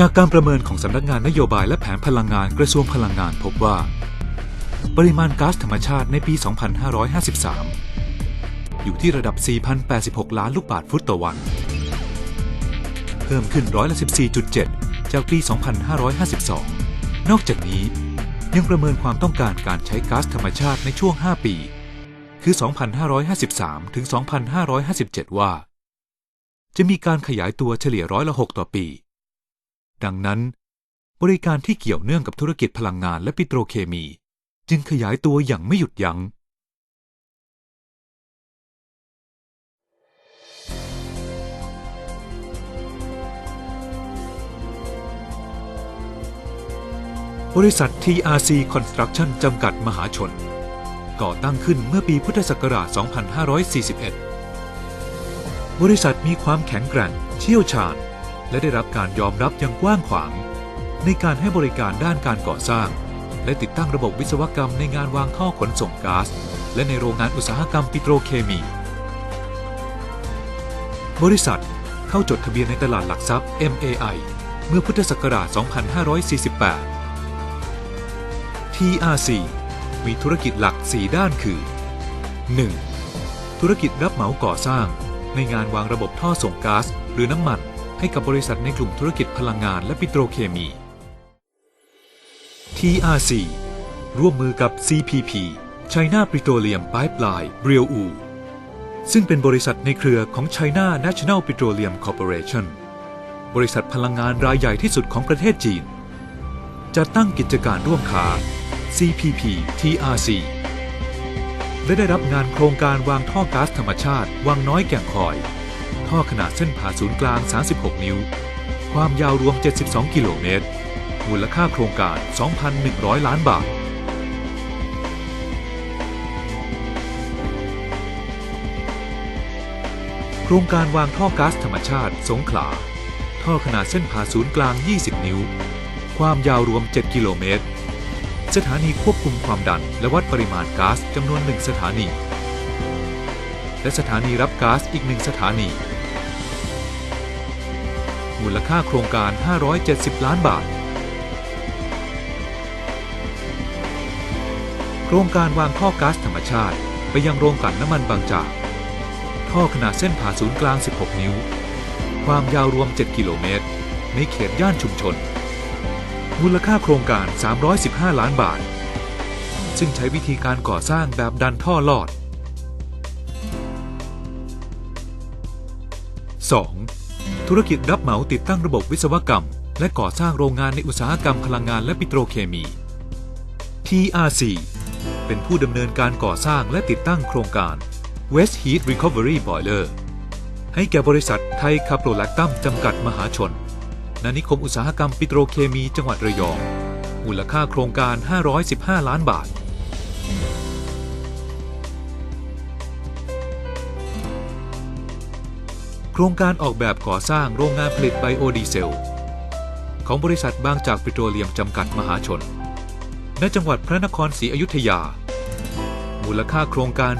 จากการประเมินของสำนักงานนโยบายและแผนพลังงานกระทรวงพลังงานพบว่า ปริมาณก๊าซธรรมชาติในปี 2553 อยู่ที่ระดับ 4,086 ล้านลูกบาศก์ฟุตต่อวัน เพิ่มขึ้นร้อยละ14.7 จากปี 2552 นอกจากนี้ยังประเมินความต้องการการใช้ก๊าซธรรมชาติในช่วง 5 ปี คือ 2553 ถึง 2557 ว่า จะมีการขยายตัวเฉลี่ยร้อยละ 6 ต่อปี ดังนั้น บริการที่เกี่ยวเนื่องกับธุรกิจพลังงานและปิโตรเคมี จึงขยายตัวอย่างไม่หยุดยัง้ง บริษัท TRC Construction จำกัดมหาชน ก่อตั้งขึ้นเมื่อปีพุทธศักราช 2541 บริษัทมีความแข็งแกร่งเชี่ยวชาญ และได้รับการยอมรับอย่างกว้างขวาง ในการให้บริการด้านการก่อสร้าง และติดตั้งระบบวิศวกรรมในงานวางท่อขนส่งก๊าซและในโรงงานอุตสาหกรรมปิโตรเคมี บริษัทเข้าจดทะเบียนในตลาดหลักทรัพย์ MAI เมื่อพุทธศักราช 2548 TRC มีธุรกิจหลัก 4 ด้านคือ 1. ธุรกิจรับเหมาก่อสร้าง ในงานวางระบบท่อส่งก๊าซหรือน้ำมัน ให้กับบริษัทในกลุ่มธุรกิจพลังงานและปิโตรเคมี TRC ร่วมมือกับ CPP China Petroleum Pipeline b r e u ซึ่งเป็นบริษัทในเครือของ China National Petroleum Corporation บริษัทพลังงานรายใหญ่ที่สุดของประเทศจีน จะตั้งกิจการร่วมค้า CPP TRC และได้รับงานโครงการวางท่อก๊าซธรรมชาติ วังน้อยแก่งคอย ท่อขนาดเส้นผ่าศูนย์กลาง 36 นิ้ว ความยาวรวม 72 กิโลเมตร มูลค่าโครงการ 2,100 ล้านบาท โครงการวางท่อก๊าซธรรมชาติ สงขลา ท่อขนาดเส้นผ่าศูนย์กลาง 20 นิ้ว ความยาวรวม 7 กิโลเมตร สถานีควบคุมความดันและวัดปริมาณก๊าซจำนวนหนึ่งสถานีและสถานีรับก๊าซอีกหนึ่งสถานี มูลค่าโครงการ 570 ล้านบาท โครงการวางท่อก๊าซธรรมชาติ ไปยังโรงกลั่นน้ำมันบางจาก ท่อขนาดเส้นผ่าศูนย์กลาง 16 นิ้ว ความยาวรวม 7 กิโลเมตร ในเขตย่านชุมชน มูลค่าโครงการ 315 ล้านบาท ซึ่งใช้วิธีการก่อสร้างแบบดันท่อลอด 2. ธุรกิจรับเหมาติดตั้งระบบวิศวกรรม และก่อสร้างโรงงานในอุตสาหกรรมพลังงานและปิโตรเคมี TRC เป็นผู้ดำเนินการก่อสร้างและติดตั้งโครงการ West Heat Recovery Boiler ให้แก่บริษัทไทยคาโปรแลคตัมจำกัดมหาชนณนิคมอุตสาหกรรมปิโตรเคมีจังหวัดระยอง มูลค่าโครงการ 515 ล้านบาท โครงการออกแบบก่อสร้างโรงงานผลิตไบโอดีเซล ของบริษัทบางจากปิโตรเลียมจำกัดมหาชน ณ จังหวัดพระนครศรีอยุธยา มูลค่าโครงการ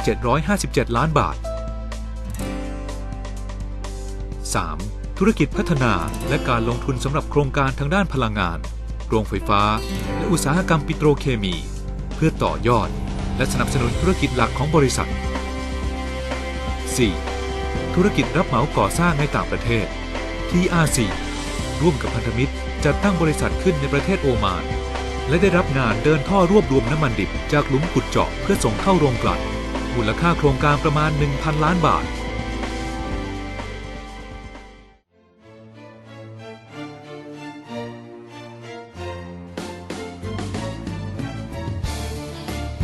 757 ล้านบาท 3. ธุรกิจพัฒนาและการลงทุนสำหรับโครงการทางด้านพลังงาน โรงไฟฟ้า และอุตสาหกรรมปิโตรเคมี เพื่อต่อยอด และสนับสนุนธุรกิจหลักของบริษัท 4. ธุรกิจรับเหมาก่อสร้างในต่างประเทศ TRC ร่วมกับพันธมิตรจัดตั้งบริษัทขึ้นในประเทศโอมาน และได้รับงานเดินท่อรวบรวมน้ำมันดิบจากหลุมขุดเจาะเพื่อส่งเข้าโรงกลั่นมูลค่าโครงการประมาณ 1,000 ล้านบาท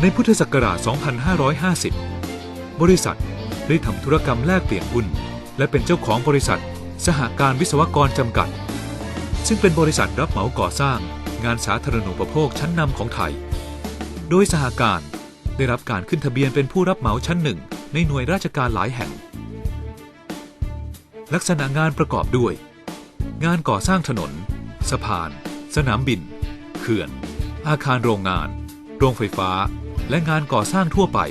ในพุทธศักราช 2550 บริษัท ได้ทำธุรกรรมแลกเปลี่ยนหุ้น และเป็นเจ้าของบริษัท สหการวิศวกรจำกัด ซึ่งเป็นบริษัทรับเหมาก่อสร้าง งานสาธารณูปโภคชั้นนำของไทย โดยสหการได้รับการขึ้นทะเบียนเป็นผู้รับเหมาชั้นหนึ่ง ในหน่วยราชการหลายแห่ง ลักษณะงานประกอบด้วย งานก่อสร้างถนน สะพาน สนามบิน เขื่อน อาคารโรงงาน โรงไฟฟ้า และงานก่อสร้างทั่วไป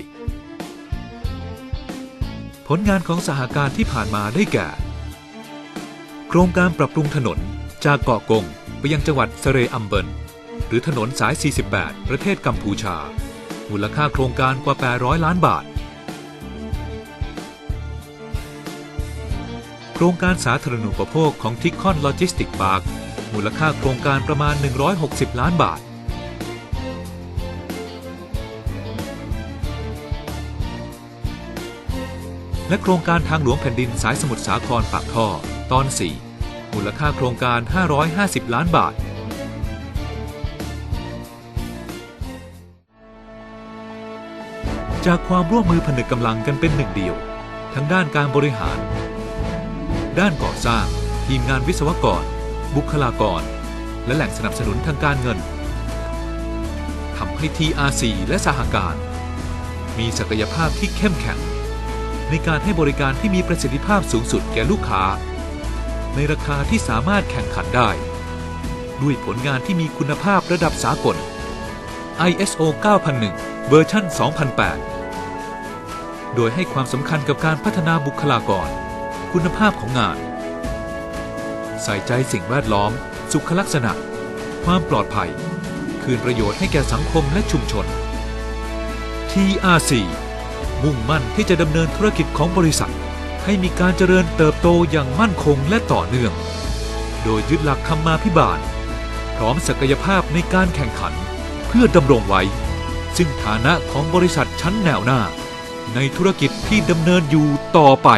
ผลงานของสหการที่ผ่านมาได้แก่ โครงการปรับปรุงถนนจากเกาะกงไปยังจังหวัดสเรอัมเบินหรือถนนสาย 48 ประเทศกัมพูชา มูลค่าโครงการกว่า 800 ล้านบาท โครงการสาธารณูปโภคของทิคคอนโลจิสติกพาร์คมูลค่าโครงการประมาณ 160 ล้านบาท และโครงการทางหลวงแผ่นดินสายสมุทรสาครปากท่อ ตอน 4 มูลค่าโครงการ 550 ล้านบาท จากความร่วมมือผนึกกำลังกันเป็นหนึ่งเดียว ทั้งด้านการบริหาร ด้านก่อสร้าง ทีมงานวิศวกร บุคลากร และแหล่งสนับสนุนทางการเงินทำให้ TRC และสหการ มีศักยภาพที่เข้มแข็ง ในการให้บริการที่มีประสิทธิภาพสูงสุดแก่ลูกค้า ในราคาที่สามารถแข่งขันได้ ด้วยผลงานที่มีคุณภาพระดับสากล ISO 9001 เวอร์ชัน2008 โดยให้ความสำคัญกับการพัฒนาบุคลากร คุณภาพของงาน ใส่ใจสิ่งแวดล้อม สุขลักษณะ ความปลอดภัย คืนประโยชน์ให้แก่สังคมและชุมชน TRC มุ่งมั่นที่จะดำเนินธุรกิจของบริษัท ให้มีการเจริญเติบโตอย่างมั่นคงและต่อเนื่อง โดยยึดหลักธรรมาภิบาล พร้อมศักยภาพในการแข่งขัน เพื่อดำรงไว้ ซึ่งฐานะของบริษัทชั้นแนวหน้า ในธุรกิจที่ดำเนินอยู่ต่อไป